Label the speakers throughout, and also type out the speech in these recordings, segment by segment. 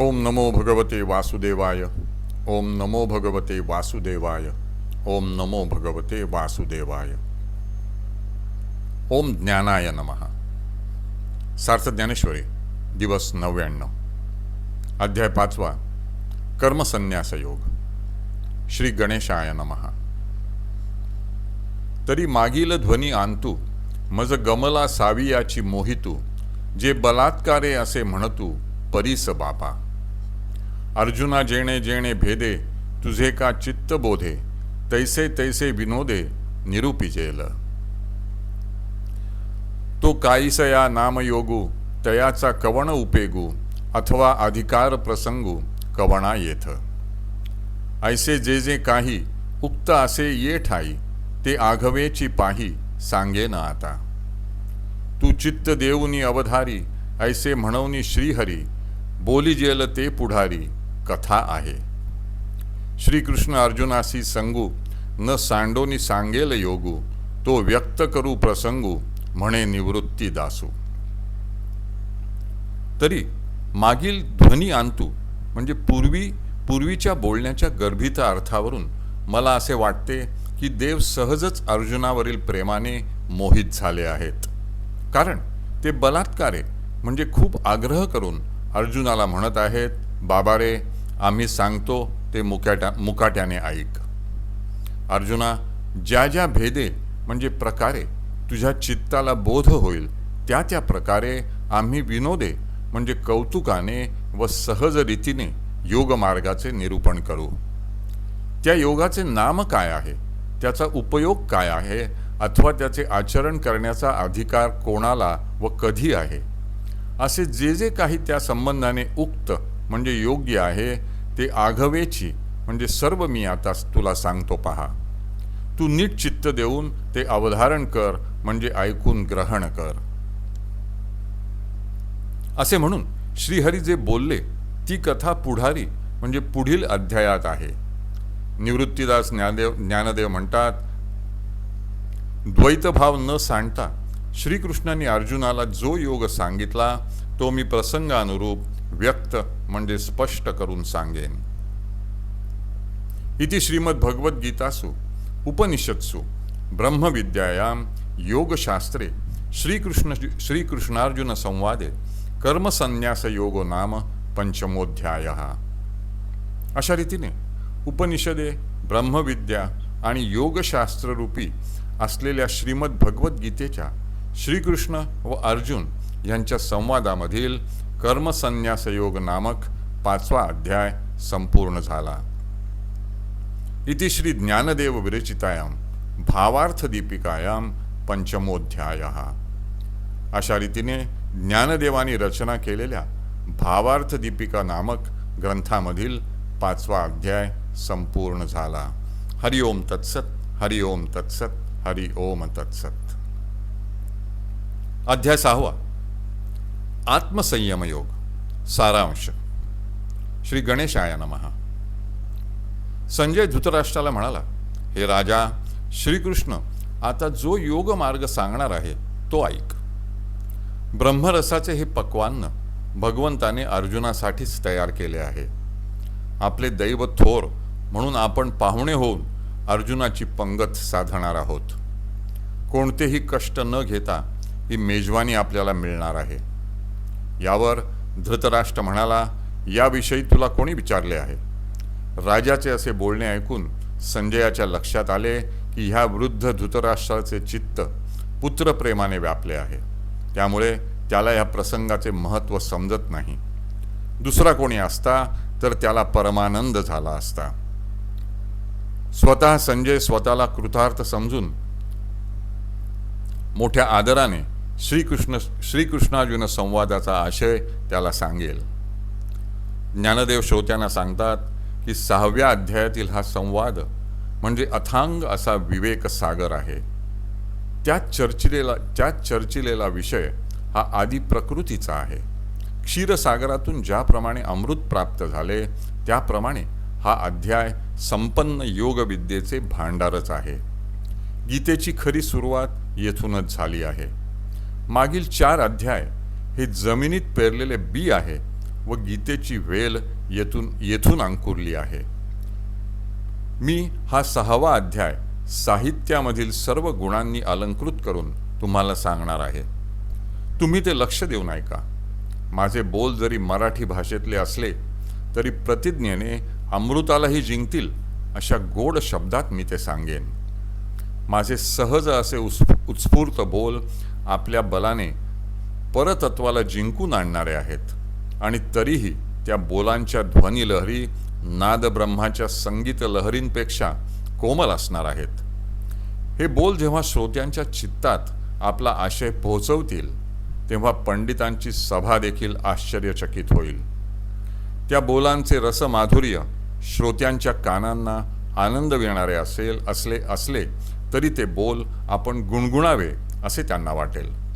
Speaker 1: ओम नमो भगवते वासुदेवाय। ओम नमो भगवते वासुदेवाय। ओम नमो भगवते वासुदेवाय। ओम ज्ञानाय नमः। सार्थ ज्ञानेश्वरी दिवस नव्याण्णव। अध्याय पाचवा कर्मसन्यास योग श्री गणेशाय नमः। तरी मागील ध्वनी आणतू मज गमला सावियाची मोहितू जे बलात्कारे असे म्हणतू परीस बापा। अर्जुना जेणे जेणे भेदे तुझे का चित्त बोधे तैसे तैसे विनोदे निरूपिजेल तो काईसया नामयोगू तयाचा कवण उपेगू अथवा अधिकार प्रसंगू कवणा येथ. ऐसे जे जे काही उक्त असे ये ठाई ते आघवेची पाही सांगे ना आता. तू चित्त देऊनी अवधारी ऐसे म्हणवनी श्रीहरी बोली जेल ते पुढारी कथा आहे. श्रीकृष्ण अर्जुनासी संगू न सांडोनी सांगेल योगू तो व्यक्त करू प्रसंगू म्हणे निवृत्ती दासू. तरी मागील ध्वनी आणतू म्हणजे पूर्वी पूर्वीच्या बोलण्याच्या गर्भित अर्थावरून मला असे वाटते की देव सहजच अर्जुनावरील प्रेमाने मोहित झाले आहेत. कारण ते बलात्कारे म्हणजे खूप आग्रह करून अर्जुनाला म्हणत आहेत बाबा रे आम्ही सांगतो ते मुकाट्या मुकाट्याने ऐक. अर्जुना ज्या ज्या भेदे म्हणजे प्रकारे तुझ्या चित्ताला बोध होईल त्या त्या प्रकारे आम्ही विनोदे म्हणजे कौतुकाने व सहज रीतीने योगमार्गाचे निरूपण करू. त्या योगाचे नाम काय आहे? त्याचा उपयोग काय आहे? अथवा त्याचे आचरण करण्याचा अधिकार कोणाला व कधी आहे? असे जे जे काही त्या संबंधाने उक्त म्हणजे योग्य आहे ते आघवेची. म्हणजे सर्व मी आता तुला सांगतो पहा. तू नीट चित्त देऊन ते अवधारण कर म्हणजे ऐकून ग्रहण कर. असे म्हणून श्रीहरी जे बोलले ती कथा पुढारी म्हणजे पुढील अध्यायात आहे. निवृत्तीदास ज्ञानदेव ज्ञानदेव म्हणतात द्वैतभाव न सांडता श्रीकृष्णाने अर्जुनाला जो योग सांगितला तो मी प्रसंगानुरूप व्यक्त म्हणजे स्पष्ट करून सांगेन. इति श्रीमद भगवद्गीतासु उपनिषत्सु ब्रह्मविद्यायां योगशास्त्रे श्रीकृष्ण श्रीकृष्णार्जुन संवादे कर्मसन्यास योगो नाम पंचमोध्याय अशा रीतीने उपनिषदे ब्रह्मविद्या आणि योगशास्त्ररूपी असलेल्या श्रीमद भगवद्गीतेच्या श्रीकृष्ण व अर्जुन यांच्या संवादामधील कर्मसन्यास योग नामक पाचवा अध्याय संपूर्ण झाला. इति श्री ज्ञानदेव विरचितायाम भावार्थ दीपिकायाम पंचमोध्याय. अशा रीतीने ज्ञानदेवानी रचना केलेल्या भावार्थ दीपिका नामक ग्रंथामधील पाचवा अध्याय संपूर्ण झाला. हरि ओम तत्सत हरिओम तत्सत हरि ओम तत्सत. अध्याय सहावा. आत्मसंयम योग सारांश. श्री गणेशाय नमहा संजय धृतराष्ट्राला म्हणाला हे राजा श्रीकृष्ण आता जो योग मार्ग सांगणार आहे तो ऐक. ब्रह्मरसाचे हे पक्वान्न भगवंताने अर्जुनासाठीच तयार केले आहे. आपले दैव थोर म्हणून आपण पाहुणे होऊन अर्जुनाची पंगत साधणार आहोत. कोणतेही कष्ट न घेता ही मेजवानी आपल्याला मिळणार आहे. यावर धृतराष्ट्र म्हणाला याविषयी तुला कोणी विचारले आहे? राजाचे असे बोलणे ऐकून संजयाच्या लक्षात आले की ह्या वृद्ध धृतराष्ट्राचे चित्त पुत्रप्रेमाने व्यापले आहे. त्यामुळे त्याला या प्रसंगाचे महत्त्व समजत नाही. दुसरा कोणी असता तर त्याला परमानंद झाला असता. स्वतः संजय स्वतःला कृतार्थ समजून मोठ्या आदराने श्रीकृष्ण श्रीकृष्णार्जुन संवादाचा आशय त्याला सांगेल. ज्ञानदेव श्रोत्यांना सांगतात की सहाव्या अध्यायातील हा संवाद म्हणजे अथांग असा विवेक सागर आहे. त्यात चर्चिलेला त्यात चर्चिलेला विषय हा आदी प्रकृतीचा आहे. क्षीरसागरातून ज्याप्रमाणे अमृत प्राप्त झाले त्याप्रमाणे हा अध्याय संपन्न योगविद्येचे भांडारच आहे. गीतेची खरी सुरुवात येथूनच झाली आहे. मागील चार अध्याय हे जमिनीत पेरलेले बी आहे व गीतेची वेल येथून येथून अंकुरली आहे. मी हा सहावा अध्याय साहित्यामधील सर्व गुणांनी अलंकृत करून तुम्हाला सांगणार आहे. तुम्ही ते लक्ष देऊन ऐका. माझे बोल जरी मराठी भाषेतले असले तरी प्रतिज्ञेने अमृतालाही जिंकतील अशा गोड शब्दात मी ते सांगेन. माझे सहज असे उस् उत्स्फूर्त बोल आपल्या बलाने परतत्वाला जिंकून आणणारे आहेत. आणि तरीही त्या बोलांच्या ध्वनीलहरी नादब्रह्माच्या संगीत लहरींपेक्षा कोमल असणार आहेत. हे बोल जेव्हा श्रोत्यांच्या चित्तात आपला आशय पोहोचवतील तेव्हा पंडितांची सभा देखील आश्चर्यचकित होईल. त्या बोलांचे रसमाधुर्य श्रोत्यांच्या कानांना आनंद देणारे असेल असले असले तरी ते बोल आपण गुणगुणावे असे त्यांना वाटेल.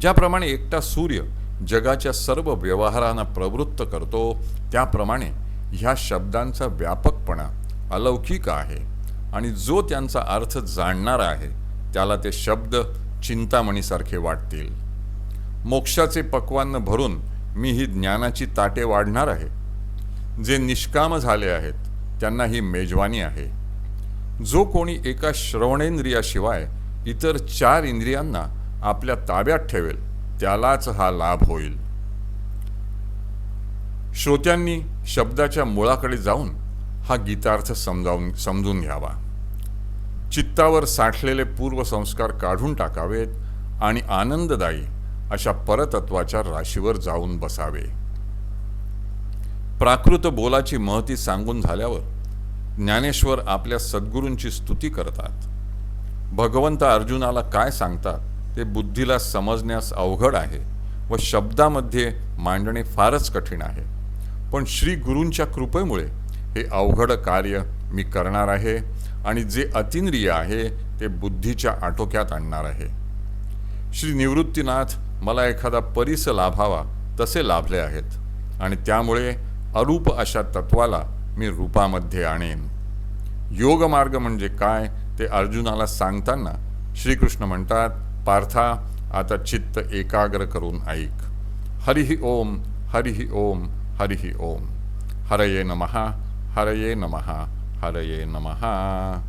Speaker 1: ज्याप्रमाणे एकटा सूर्य जगाच्या सर्व व्यवहारांना प्रवृत्त करतो त्याप्रमाणे ह्या शब्दांचा व्यापकपणा अलौकिक आहे आणि जो त्यांचा अर्थ जाणणारा आहे त्याला ते शब्द चिंतामणीसारखे वाटतील. मोक्षाचे पक्वान्न भरून मी ही ज्ञानाची ताटे वाढणार आहे. जे निष्काम झाले आहेत त्यांना ही मेजवानी आहे. जो कोणी एका श्रवणेंद्रियाशिवाय इतर चार इंद्रियांना आपल्या ताब्यात ठेवेल. त्यालाच हा लाभ होईल. श्रोत्यांनी शब्दाच्या मुळाकडे जाऊन हा गीतार्थ समजावून समजून घ्यावा. चित्तावर साठलेले पूर्वसंस्कार काढून टाकावेत आणि आनंददायी अशा परतत्वाच्या राशीवर जाऊन बसावे. प्राकृत बोलाची महती सांगून झाल्यावर ज्ञानेश्वर आपल्या सद्गुरूंची स्तुती करतात. भगवंत अर्जुनाला काय सांगतात ते बुद्धीला समजण्यास अवघड आहे व शब्दामध्ये मांडणे फारच कठीण आहे. पण श्री गुरूंच्या कृपेमुळे हे अवघड कार्य मी करणार आहे आणि जे अतिंद्रिय आहे ते बुद्धीच्या आटोक्यात आणणार आहे. श्री निवृत्तीनाथ मला एखादा परिस लाभावा तसे लाभले आहेत आणि त्यामुळे अरूप अशा तत्वाला मी रूपामध्ये आणेन. योगमार्ग म्हणजे काय ते अर्जुनाला सांगताना श्रीकृष्ण म्हणतात पार्था आता चित्त एकाग्र करून ऐक. हरिही ओम हरिही ओम हरिही ओम. हरये नमः हरये नमः हरये नमः.